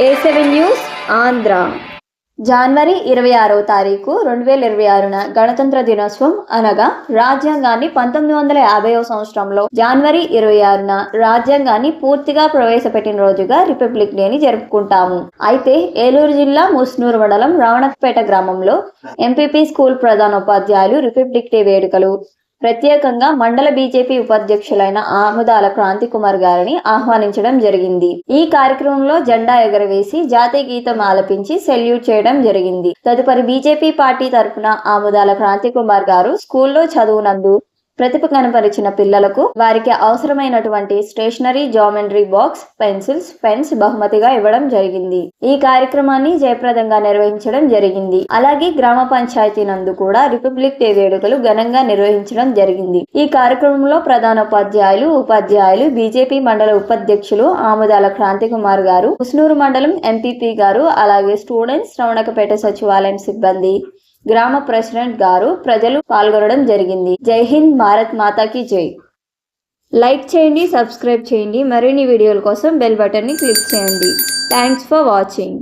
ఏ seven news Andhra జనవరి ఇరవై ఆరవ తారీఖు రెండు వేల ఇరవై ఆరున గణతంత్ర దినోత్సవం అనగా రాజ్యాంగాన్ని పంతొమ్మిది వందల యాభైవ సంవత్సరంలో జనవరి ఇరవై ఆరున రాజ్యాంగాన్ని పూర్తిగా ప్రవేశపెట్టిన రోజుగా రిపబ్లిక్ డేని జరుపుకుంటాము. అయితే ఏలూరు జిల్లా ముస్నూరు మండలం రావణపేట గ్రామంలో ఎంపీపీ స్కూల్ ప్రధానోపాధ్యాయులు రిపబ్లిక్ డే వేడుకలు ప్రత్యేకంగా మండల బీజేపీ ఉపాధ్యక్షులైన ఆముదాల క్రాంతి కుమార్ గారిని ఆహ్వానించడం జరిగింది. ఈ కార్యక్రమంలో జెండా ఎగరవేసి జాతీయ గీతం ఆలపించి సెల్యూట్ చేయడం జరిగింది. తదుపరి బీజేపీ పార్టీ తరఫున ఆముదాల క్రాంతి కుమార్ గారు స్కూల్లో చదువునందు ప్రతిభ కనపరిచిన పిల్లలకు వారికి అవసరమైనటువంటి stationery geometry box pencils pens బహుమతిగా ఇవ్వడం జరిగింది. ఈ కార్యక్రమాన్ని జయప్రదంగా నిర్వహించడం జరిగింది. అలాగే గ్రామ పంచాయతీ నందు కూడా రిపబ్లిక్ డే వేడుకలు ఘనంగా నిర్వహించడం జరిగింది. ఈ కార్యక్రమంలో ప్రధానోపాధ్యాయులు ఉపాధ్యాయులు బీజేపీ మండల ఉపాధ్యక్షులు ఆముదాల క్రాంతి కుమార్ గారు ఉస్నూరు మండలం ఎంపీపీ గారు అలాగే స్టూడెంట్స్ రవణకపేట సచివాలయం సిబ్బంది గ్రామ ప్రెసిడెంట్ గారు ప్రజలు పాల్గొనడం జరిగింది. జై హింద్ భారత్ మాతాకి జై. లైక్ చేయండి సబ్స్క్రైబ్ చేయండి. మరిన్ని వీడియోల కోసం బెల్ బటన్ని క్లిక్ చేయండి. Thanks for watching.